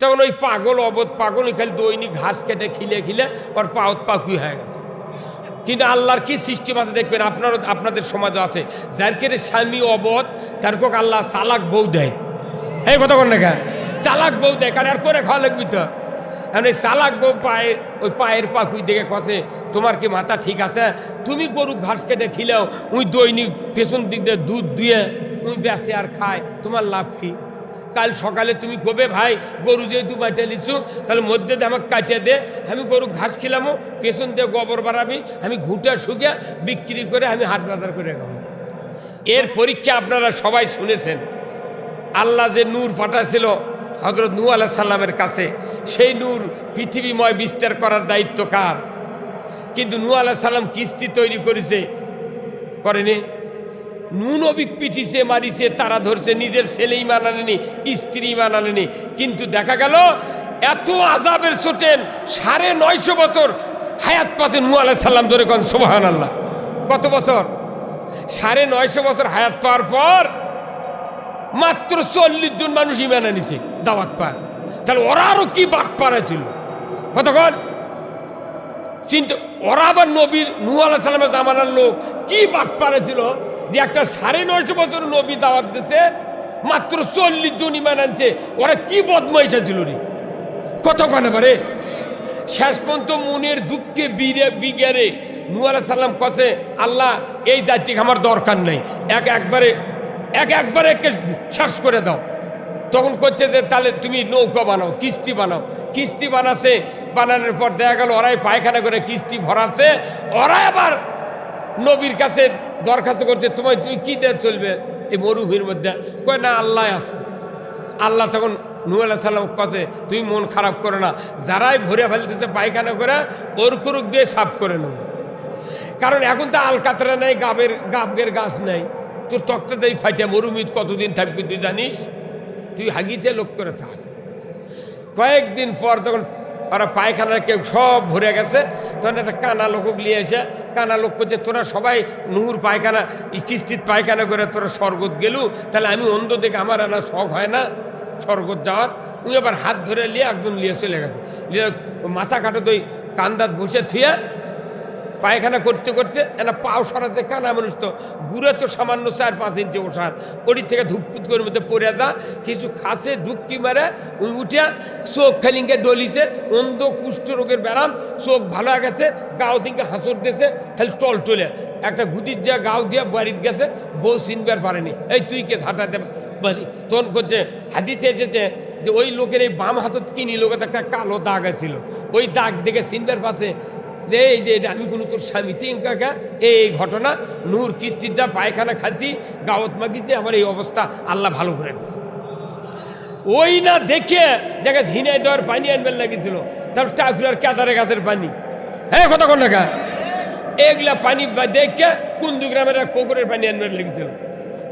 তখন ওই পাগল, অবধ পাগল খালি দৈনিক ঘাস কেটে খিলে খিলে ওর পাওত পাকুই হয়ে গেছে। কিন্তু আল্লাহর কি সিস্টেম আছে দেখবেন আপনারও, আপনাদের সমাজও আছে। যার কেটে স্বামী অবধ, তার কোক আল্লাহ চালাক বউ দেয়। এই কথা কোন দেখা চালাক বউ দেয়, কারণ আর করে খাওয়া লাগবি তো? এখন এই চালাক বউ পায়ে, ওই পায়ের পাকুই দেখে কষে তোমার কি মাথা ঠিক আছে? তুমি গরু ঘাস কেটে খিলেও, উই দৈনিক পেছন দিক দিয়ে দুধ দিয়ে, উই বেসে আর খায়, তোমার লাভ কি? কাল সকালে তুমি কবে ভাই? গরু যেহেতু বাটে লিছু তাহলে মধ্যে দিয়ে আমাকে কাটিয়ে দে। আমি গরু ঘাস খিলামো, পেছন দিয়ে গোবর বাড়াবি, আমি ঘুটা শুকে বিক্রি করে আমি হাট বাজার করে খাব। এর পরীক্ষা আপনারা সবাই শুনেছেন। আল্লাহ যে নূর পাঠাছিল হজরত নূ আলাহ সাল্লামের কাছে, সেই নূর পৃথিবীময় বিস্তার করার দায়িত্ব কার? কিন্তু নূ আলাহ সাল্লাম কিস্তি তৈরি করেছে, করেনি? নুন অবিক পিটিছে মারিছে, তারা ধরছে, নিজের ছেলেই মানালেনি, স্ত্রী মানালেনি। কিন্তু দেখা গেল, এত আজাবের ছোটেন, সাড়ে নয়শো বছর হায়াত পাচ্ছে নূ আলাহ সাল্লাম ধরে কন সোবাহান আল্লাহ কত বছর? সাড়ে নয়শো বছর হায়াত পাওয়ার পর মাত্র চল্লিশ জন মানুষ ইমানা নিছে দাওয়াত পায়। তাহলে ওরা আরও কি বাট পাড়াছিল কতক্ষণ চিন্তা ওরা আবার নবীর নূ আল্লাহ সাল্লামের জামানার লোক কি বাট পাড়াছিল যে একটা সাড়ে নয়শো বছর নবী দাওয়াত দিছে, মাত্র চল্লিশ জন ইমান আনছে। ওরা কি বদমাইশা ছিল রে? কতক্ষণ এবারে শেষ পর্যন্ত মনের দুঃখে বীরে বিজ্ঞারে নূ সাল্লাম কছে, আল্লাহ, এই জাতিকে আমার দরকার নেই। এক একবারে এক একবারে একে শেষ করে দাও। তখন করছে যে, তাহলে তুমি নৌকা বানাও, কিস্তি বানাও। কিস্তি বানাছে, বানানোর পর দেখা গেল ওরাই পায়খানা করে কিস্তি ভরাছে ওরা আবার নবীর কাছে দরখাস্ত করছে, তোমায় তুমি কী দিয়ে চলবে? এই মরুভূমির মধ্যে। কয়, না আল্লাহ আছে। আল্লাহ তখন নূ আল্লাহ সাল্লাম কথে তুমি মন খারাপ করো না। যারাই ভরে ফেলতেছে পায়খানা করে ওর কুরুক দিয়ে সাফ করে নেব। কারণ এখন তো আলকাতরা নেই, গাবের গাবের গাছ নেই। তোর তক্তা দেই ফাইটা মরুমিত কতদিন থাকবি তুই জানিস? তুই হাগিছে লোক করে থাক। কয়েকদিন পর তখন ওরা পায়খানা কেউ সব ভরে গেছে, তখন একটা কানা লোক নিয়ে এসে কানা লোক যে তোরা সবাই নুহুর পায়খানা কিস্তির পায়খানা করে তোরা স্বর্গত গেলু, তাহলে আমি অন্ধ থেকে আমার আনা শখ হয় না স্বর্গত যাওয়ার। উনি আবার হাত ধরে নিয়ে একজন নিয়ে চলে গেছে। নিয়ে মাথা কাটো তুই কান্দাত বসে থুয়ে পায়খানা করতে করতে একটা পাও সরাতে কানা মানুষ তো, গুড়ে তো সামান্য চার পাঁচ ইঞ্চি ওষার। ওটি থেকে ধুপপুত করে মধ্যে পড়ে যা, কিছু খাসে ঢুকি মারে উঠিয়া চোখ খালিঙ্গে ডলিছে, অন্ধ কুষ্ঠ রোগের ব্যারাম, চোখ ভালো গেছে, গাও থেকে হাসর দিয়েছে, খালি টল টলে। একটা গুদির দিয়া, গাও দিয়া বাড়িতে গেছে, বউ চিনবার পারেনি। এই তুই কে ঝাঁটাতে বাড়ি? তখন করছে, হাদিসে এসেছে যে ওই লোকের এই বাম হাতত কিনি লোকের একটা কালো দাগ আছিল। ওই দাগ দেখে চিনবার পাশে যে এই যে আমি কোনো তোর স্বামী। তিন কাকা, এই ঘটনা, নূর কিস্তির যা পায়খানা খাসি গাওয়াত মাগিছে, আমার এই অবস্থা আল্লাহ ভালো করে দিয়েছে। ওই না দেখে দেখে ঝিনাই দেওয়ার পানি আনবেন লাগিয়েছিল। তারপর টাকুরার কেদারে গাছের পানি। হ্যাঁ কত কোন টাকা এগুলা পানি দেখে কুন্দু গ্রামের এক পুকুরের পানি আনবেন লেগেছিল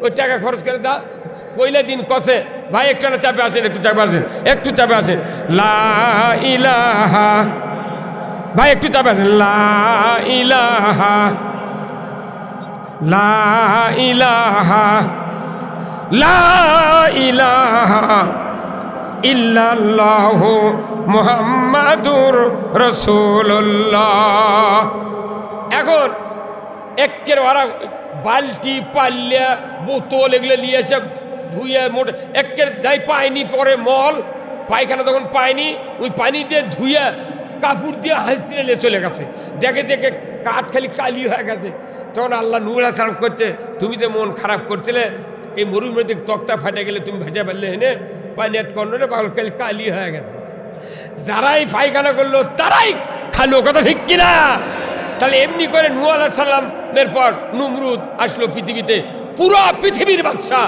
ওই টাকা খরচ করে দা পয়লা দিন কষে ভাই একটু চাপে আসেন, একটু চাপে আসেন, একটু চাপে আসেন। লা ইলাহা ভাই, একটু চাপেন লা ইলাহা লা ইলাহা লা ইলাহা ইল্লাল্লাহ মুহাম্মাদুর রাসূলুল্লাহ। এখন একের ওরা বালতি পাল্লা বোতল এগুলো নিয়ে এসে ধুয়ে মোট একের যাই পায়নি পরে মল, পায়খানা তখন পায়নি, ওই পানি দিয়ে ধুয়ে কাপড় দিয়ে নিয়ে চলে গেছে। দেখে দেখে কাঠ খালি কালি হয়ে গেছে। তখন আল্লাহ নুরা সালাম করছে, তুমি তো মন খারাপ করছিলে, এই মরুভূমিতে তক্তা ফাটে গেলে তুমি ভেজা ফেললে হেনে পানি আট কর্নরে পাগল কালি কালি হয়ে গেছে। যারাই পায়খানা করল, তারাই খালো, কথা ঠিক কিনা? তাহলে এমনি করে নু আল্লাহ সাল্লামের পর নুমরুদ আসলো পৃথিবীতে। পুরো পৃথিবীর বাচ্চা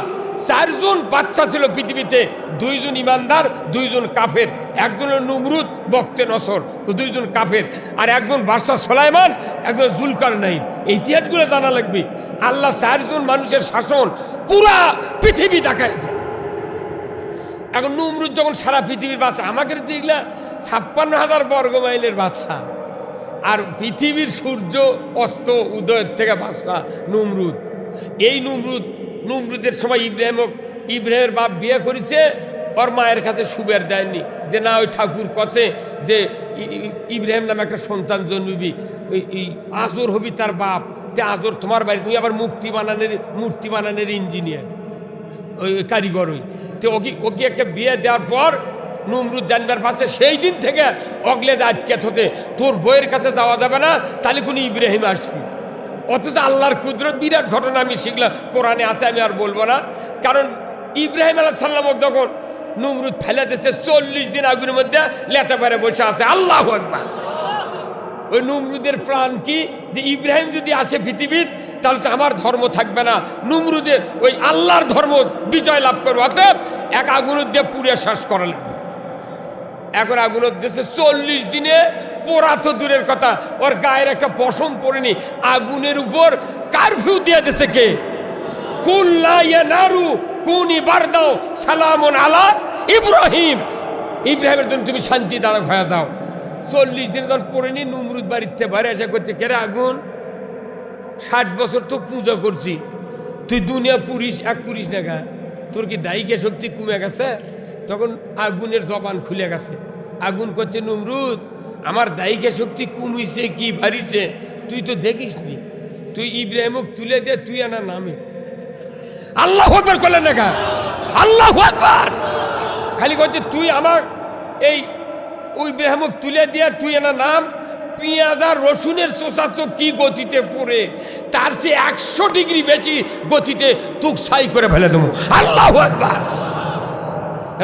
চারজন বাচ্চা ছিল পৃথিবীতে, দুইজন ইমানদার, দুইজন কাফের। একজন নুমরুদ, বক্তে নসর দুইজন কাফের। আর একজন বাদশাহ সোলাইমান, একজন জুলকার নাই এই ইতিহাসগুলো জানা লাগবে। আল্লাহ চারজন মানুষের শাসন পুরা পৃথিবী দেখাইছে। এখন নুমরুদ যখন সারা পৃথিবীর বাচ্চা আমাকে তো ছাপ্পান্ন হাজার বর্গ মাইলের বাচ্চা আর পৃথিবীর সূর্য অস্ত উদয়ের থেকে বাচ্চা নুমরুদ। এই নুমরুদ নুমরুদের সময় ইব্রাহিম ইব্রাহিমের বাপ বিয়ে করেছে, ওর মায়ের কাছে সুবের দেয়নি। যে না, ওই ঠাকুর কছে যে ইব্রাহিম নামে একটা সন্তান জন্মিবি। আজর হবি তার বাপ। তে আজর তোমার বাড়ি তুই আবার মূর্তি বানানোর মূর্তি বানানোর ইঞ্জিনিয়ার। ওই কারিগর ওই। তো ওকে ওকে একটা বিয়ে দেওয়ার পর নমরুদ জানবার পাশে সেই দিন থেকে অগলে আজকে হতে তোর বইয়ের কাছে যাওয়া যাবে না, তাহলে কোনো ইব্রাহিম আসবি। অথচ আল্লাহর কুদরত বিরাট ঘটনা আমি শিখলাম। কোরআনে আছে, আমি আর বলব না। কারণ ইব্রাহিম আলাহ সাল্লাম যখন নুমরুদ ফেলে দিয়েছে, চল্লিশ দিন আগুনের মধ্যে লেটা পেরে বসে আছে। আল্লাহ একবার ওই নুমরুদের প্রাণ কি? যে ইব্রাহিম যদি আসে পৃথিবীর, তাহলে তো আমার ধর্ম থাকবে না। নুমরুদের ওই আল্লাহর ধর্ম বিজয় লাভ করব। অতএব এক আগুনের দিয়ে পুরে শ্বাস করা লাগবে। এখন আগুনের দেশে চল্লিশ দিনে পোড়া তো দূরের কথা। ওর গায়ের একটা পশম পড়েনি আগুনের উপর কারফিউ দিয়ে দিছে কে? কুল্লা ইয়া নারু কুন ইবার দাও সালামন আলা ইব্রাহিম। ইব্রাহিমের জন্য তুমি শান্তি দাঁড়া হয়ে দাও। চল্লিশ দিন যখন পড়েনি নুমরুদ বাড়িতে বাইরে এসে করছে কেরে আগুন? ষাট বছর তো পূজা করছি। তুই দুনিয়া পুরিস, এক পুরিস না গা। তোর কি দায়িকে শক্তি কমে গেছে? তখন আগুনের জবান খুলে গেছে। আগুন করছে, নমরুদ আমার দায়িকা শক্তি কমিছে কি বাড়িছে, তুই তো দেখিস নি তুই ইব্রাহিমক তুলে দে, তুই আনা নামে। আল্লাহ একবার করলেন না আল্লাহ একবার খালি করছে তুই আমার এই ওই ইব্রাহিমক তুলে দিয়ে তুই এনা নাম পেঁয়াজ আর রসুনের চোষা তো কি গতিতে পড়ে? তার চেয়ে একশো ডিগ্রি বেশি গতিতে তুক সাই করে ফেলে দেবো। আল্লাহ একবার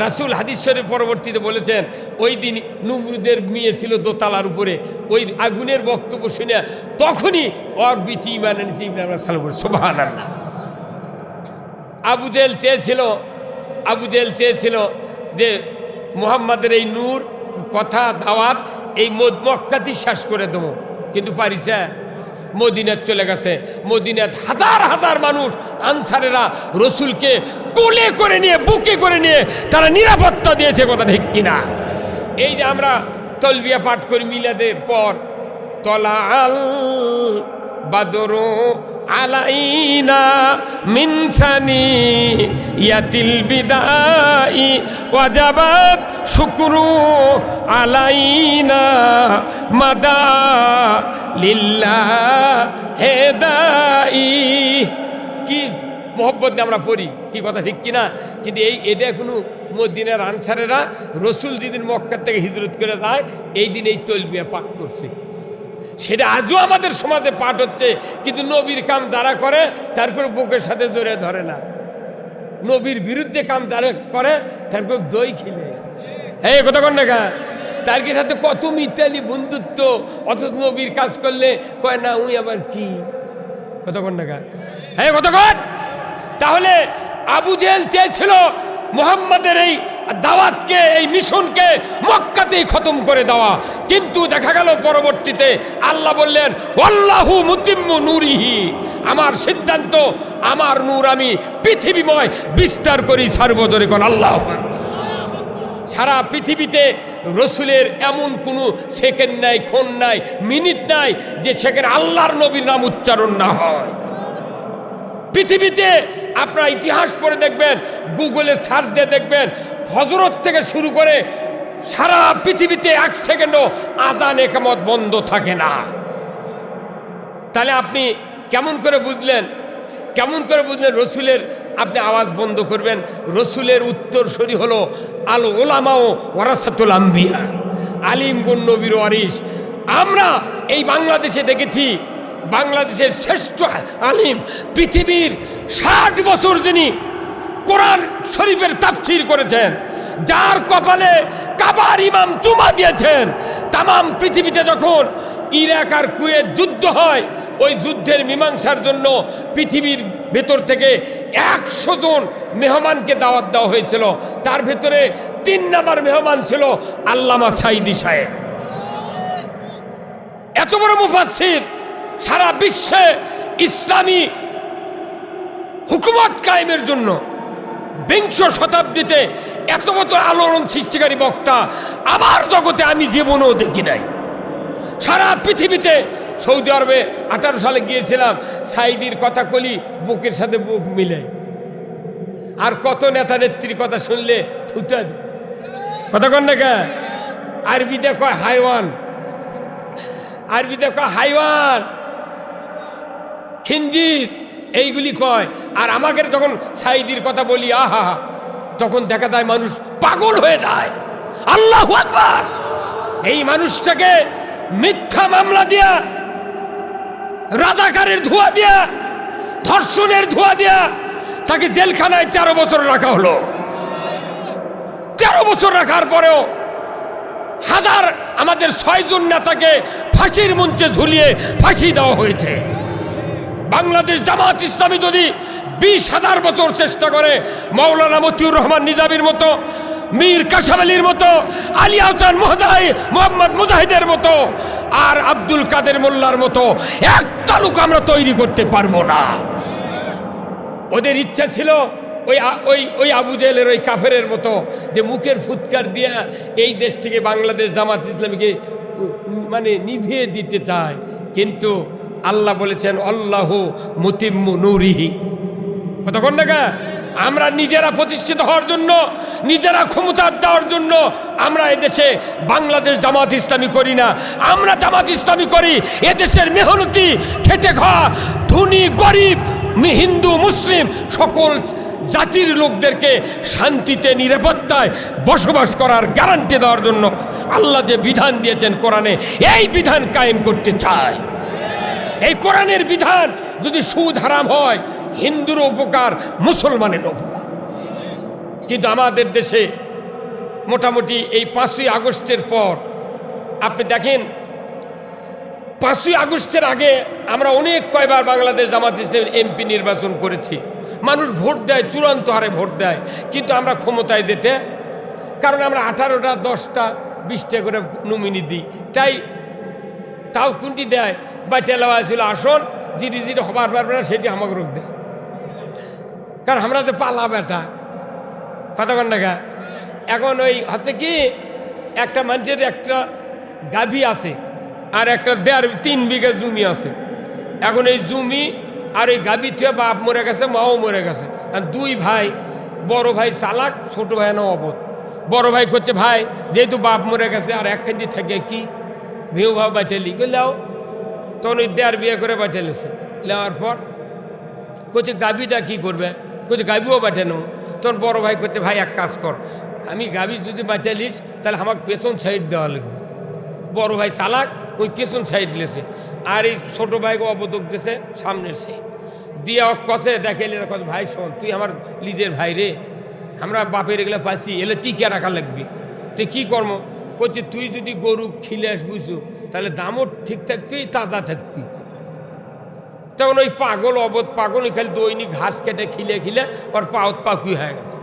রাসুল হাদিস শরীফ পরবর্তীতে বলেছেন, ওই দিন নুমরুদের মেয়ে ছিল দোতালার উপরে। ওই আগুনের বক্তব্য শুনে তখনই ওর বিটি ইমান সোভান আল্লাহ আবু জেল চেয়েছিল, আবু জেল চেয়েছিল যে মুহাম্মাদের এই নূর, কথা, দাওয়াত, এই মক্কাতেই শেষ করে দেবো। কিন্তু পারিছে মদিনাত চলে গেছে। মদিনাত হাজার হাজার মানুষ, আনসারেরা, রসুলকে কোলে করে নিয়ে, বুকে করে নিয়ে তারা নিরাপত্তা দিয়েছে কথা ঠিক কিনা। এই যে আমরা তলবিয়া পাঠ করি মিলাদের পর তলা আল বাদরু আলাইনা মিনসানি ইয়াতিল বিদাই ওয়াজাবাত শুকরু আলাইনা মাদা লিল্লাহ হেদাই কি মোহব্বত আমরা পড়ি? কি কথা ঠিক কিনা? কিন্তু এই এটা কোনো মদিনার আনসারেরা রসুল যেদিন মক্কার থেকে হিজরত করে যায়, এই দিন এই তলবিয়া পাক করছে। সেটা আজও আমাদের সমাজে পাঠ হচ্ছে, কিন্তু নবীর কাম যারা করে, তারপরে বুকের সাথে জোরে ধরে না। নবীর বিরুদ্ধে কাম যারা করে, তারপর দই খিলে। এই কথা কন না? তার সাথে কত মিতালি বন্ধুত্ব, অথচ নবীর কাজ করলে কয়, না উই আবার কি? কতক্ষণ টাকা হ্যাঁ কতক্ষণ তাহলে আবু জেল চেয়েছিল মোহাম্মদের এই দাওয়াতকে, এই মিশনকে মক্কাতেই খতম করে দেওয়া। কিন্তু দেখা গেল পরবর্তীতে আল্লাহ বললেন অল্লাহু মুতিম্মু নূরিহি। আমার সিদ্ধান্ত, আমার নূর আমি পৃথিবীময় বিস্তার করি সর্বদরে কোন আল্লাহ। সারা পৃথিবীতে রসুলের এমন কোনো সেকেন্ড নাই, ক্ষণ নাই, মিনিট নাই যে সেখানে আল্লাহর নবীর নাম উচ্চারণ না হয়। পৃথিবীতে আপনার ইতিহাস পড়ে দেখবেন, গুগলে সার্চ দিয়ে দেখবেন, হজরত থেকে শুরু করে সারা পৃথিবীতে এক সেকেন্ডও আজান একামত বন্ধ থাকে না। তাহলে আপনি কেমন করে বুঝলেন, কেমন করে বুঝলেন রসুলের আপনি আওয়াজ বন্ধ করবেন। রসুলের উত্তরসরি হলো আল ওলামাও ওয়ারাসাতুল আম্বিয়া। আলিম নবীর ওয়ারিস আমরা এই বাংলাদেশে দেখেছি, বাংলাদেশের শ্রেষ্ঠ আলিম পৃথিবীর ষাট বছর যিনি কোরআন শরীফের তাফসির করেছেন, যার কপালে কাবার ইমাম চুমা দিয়েছেন, তামাম পৃথিবীতে যখন ইরাক আর কুয়েত যুদ্ধ হয়, ওই যুদ্ধের মীমাংসার জন্য পৃথিবীর ভেতর থেকে একশো জন মেহমানকে দাওয়াত দেওয়া হয়েছিল। তার ভেতরে তিন নাম্বার মেহমান ছিল আল্লামা সাইদি সাহেব। এত বড় মুফাসির সারা বিশ্বে ইসলামী হুকুমত কায়েমের জন্য বিংশ শতাব্দীতে এত মতো আলোড়ন সৃষ্টিকারী বক্তা আমার জগতে আমি জীবনেও দেখি নাই। সারা পৃথিবীতে সৌদি আরবে আঠারো সালে গিয়েছিলাম সাইদির কথা কলি বুকের সাথে বুক মিলে আর কত নেতা নেত্রীর কথা শুনলে থুতা কথা কন না কে আরবিতে কয় হাইওয়ান। আরবিতে কয় হাইওয়ান। খিঞ্জির এইগুলি কয়। আর আমাকে যখন সাইদির কথা বলি, আহা, তখন দেখা যায় মানুষ পাগল হয়ে যায়। আল্লাহ এই মানুষটাকে মিথ্যা মামলা দিয়া রাজাকারের ধোয়া দিয়া, ধর্ষণের ধোয়া দিয়া তাকে জেলখানায় তেরো বছর রাখা হলো। তেরো বছর রাখার পরেও হাজার আমাদের ছয়জন নেতাকে ফাঁসির মঞ্চে ঝুলিয়ে ফাঁসি দেওয়া হয়েছে। বাংলাদেশ জামাত ইসলামী যদি বিশ হাজার বছর চেষ্টা করে মৌলানা মতিউর রহমান নিজামির মতো, মীর কাসাম আলীর মতো, আলী আহসান মোহাদাই, মোহাম্মদ মুজাহিদের মতো আর আব্দুল কাদের মোল্লার মতো এক তালুক আমরা তৈরি করতে পারব না। ওদের ইচ্ছা ছিল ওই ওই ওই আবু জেলের ওই কাফেরের মতো যে মুখের ফুৎকার দিয়া এই দেশ থেকে বাংলাদেশ জামাত ইসলামীকে মানে নিভিয়ে দিতে চায়। কিন্তু আল্লাহ বলেছেন, আল্লাহ মুতিম্মু নুরিহি। কতক্ষণ না আমরা নিজেরা প্রতিষ্ঠিত হওয়ার জন্য নিজেরা ক্ষমতা দেওয়ার জন্য আমরা এদেশে বাংলাদেশ জামাত ইসলামী করি না। আমরা জামাত ইসলামী করি এদেশের মেহনতি, খেটে খাওয়া, ধনী, গরিব হিন্দু, মুসলিম সকল জাতির লোকদেরকে শান্তিতে, নিরাপত্তায় বসবাস করার গ্যারান্টি দেওয়ার জন্য আল্লাহ যে বিধান দিয়েছেন কোরআনে, এই বিধান কায়েম করতে চায় এই কোরআনের বিধান যদি সুদ হারাম হয় হিন্দুর উপকার মুসলমানের উপকার। কিন্তু আমাদের দেশে মোটামুটি এই পাঁচই আগস্টের পর, আপনি দেখেন, পাঁচই আগস্টের আগে আমরা অনেক কয়বার বাংলাদেশ জামাত ইসলামের এমপি নির্বাচন করেছি। মানুষ ভোট দেয়, চূড়ান্ত হারে ভোট দেয়, কিন্তু আমরা ক্ষমতায় যেতে, কারণ আমরা আঠারোটা, দশটা, বিশটা করে নমিনি দিই। তাই তাও কোনটি দেয়? বা টেলাওয়া ছিল আসন, যিনি যিনি হবার পারবে না, সেটি আমাকে রোগ দেয়। কারণ আমরা তো পালা বেটা। কতক্ষণ টাকা? এখন ওই হচ্ছে কি, একটা মানুষের একটা গাভী আছে, আর একটা দেড়, তিন বিঘা জমি আছে। এখন এই জমি আর এই গাভী থেকে বাপ মরে গেছে, মাও মরে গেছে। আর দুই ভাই, বড় ভাই চালাক, ছোট ভাই না অবধ। বড় ভাই করছে ভাই, যেহেতু বাপ মরে গেছে, আর একখান থেকে কি ভিউ ভাব বাইটেলি লাও। তখন ওই দেড় বিয়ে করে বাইটেলেছে নেওয়ার পর করছে গাভীটা কি করবে? করছে গাভীও বাঁচানো। তখন বড় ভাই করতে ভাই, এক কাজ কর, আমি গাভী যদি বাঁচালিস তাহলে আমাকে পেছন সাইড দেওয়া লাগবে। বড় ভাই চালাক, ওই পেছন সাইড লেছে। আর এই ছোটো ভাইকে অবদক দিয়েছে সামনের সাইড দিয়ে কষে দেখে এলে কত ভাই, শোন, তুই আমার লিজের ভাই রে, আমরা বাপের এগুলো পাচ্ছি এলে টিকে রাখা লাগবে। তুই কী কর্ম? করছে তুই যদি গরু খিলে বুঝু তাহলে দামও ঠিক থাকবি তাজা থাকবি। তখন ওই পাগল অবধ পাগল খালি দৈনিক ঘাস কেটে খিলে খিলে ওর পাওত পাকুই হয়ে গেছে।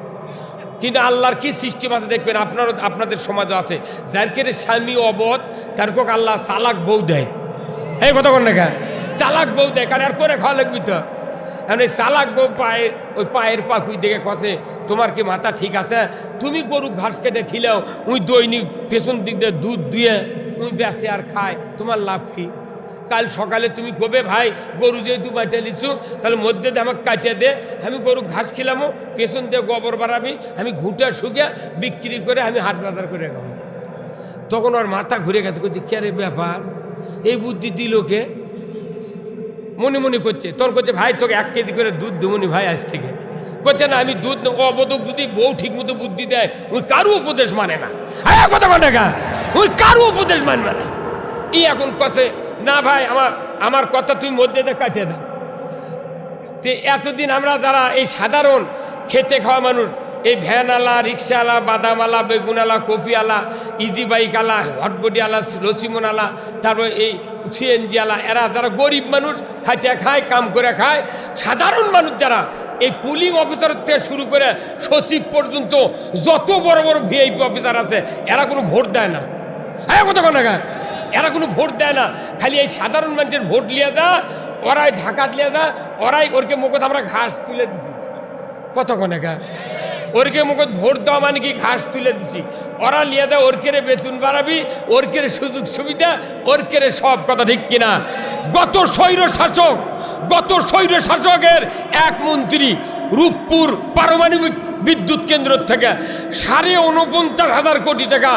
কিন্তু আল্লাহর কি সিস্টেম আছে দেখবেন? আপনারও, আপনাদের সমাজও আছে। যার কেটে স্বামী অবধ, তার কোক আল্লাহ চালাক বউ দেয়। এই কথা কোন দেখা চালাক বউ দেয়। কারণ আর করে খাওয়া লাগবি তো? এখন এই চালাক বউ পায়ের ওই পায়ের পাকুই দেখে কষে তোমার কি মাথা ঠিক আছে? তুমি গরু ঘাস কেটে খিলেও ওই দৈনিক পেছন দিক দিয়ে দুধ দিয়ে ওই বেসে আর খায়, তোমার লাভ কি? কাল সকালে তুমি কবে ভাই? গরু যেহেতু বাঁচা লিছু তাহলে মধ্যে দিয়ে আমাকে কাটিয়ে দে। আমি গরু ঘাস খেলামো, পেছন দিয়ে গোবর বাড়াবি, আমি ঘুটা শুকে বিক্রি করে আমি হাট বাজার করে খাব। তখন ওর মাথা ঘুরে গেছে করছে কে রে ব্যাপার? এই বুদ্ধি দিল কে? মনে মনে করছে তোর করছে, ভাই, তোকে এক কেজি করে দুধ দেবনি ভাই আজ থেকে। করছে, না, আমি দুধ অবদক যদি বউ ঠিক মতো বুদ্ধি দেয়। ওই কারু উপদেশ মানে না। কথা মানে গা ওই কারু উপদেশ মানবে না। ই এখন কথা না ভাই, আমার আমার কথা তুমি মধ্যে কাটিয়ে দাও। তে এতদিন আমরা যারা এই সাধারণ খেতে খাওয়া মানুষ, এই ভ্যানওয়ালা, রিক্সাওয়ালা, বাদামওয়ালা, বেগুনওয়ালা, কফিওয়ালা ইজি বাইকওয়ালা হটবটিওয়ালা লসিমনওয়ালা, তারপর এই সিএনজিওয়ালা, এরা যারা গরিব মানুষ, খাইতে খায়, কাম করে খায়, সাধারণ মানুষ যারা, এই পুলিং অফিসার থেকে শুরু করে সচিব পর্যন্ত যত বড় বড় ভিআইপি অফিসার আছে, এরা কোনো ভোট দেয় না। হ্যাঁ কত কোন? এরা কোনো ভোট দেয় না। খালি এই সাধারণ মানুষের ভোট লিয়ে দা, ওরাই ঢাকাত লিয়ে দা, ওরাই ওরকে মুখত আমরা ঘাস তুলে দিছি। কতক্ষণ একা ওরকে মুখত ভোট দেওয়া মানে কি ঘাস তুলে দিছি? ওরা লিয়ে দেয় ওরকেরে বেতন বাড়াবি, ওরকেরে সুযোগ সুবিধা, ওরকেরে সব কথা ঠিক কিনা? গত স্বৈর শাসক, গত স্বৈর শাসকের এক মন্ত্রী রূপপুর পারমাণবিক বিদ্যুৎ কেন্দ্র থেকে সাড়ে উনপঞ্চাশ হাজার কোটি টাকা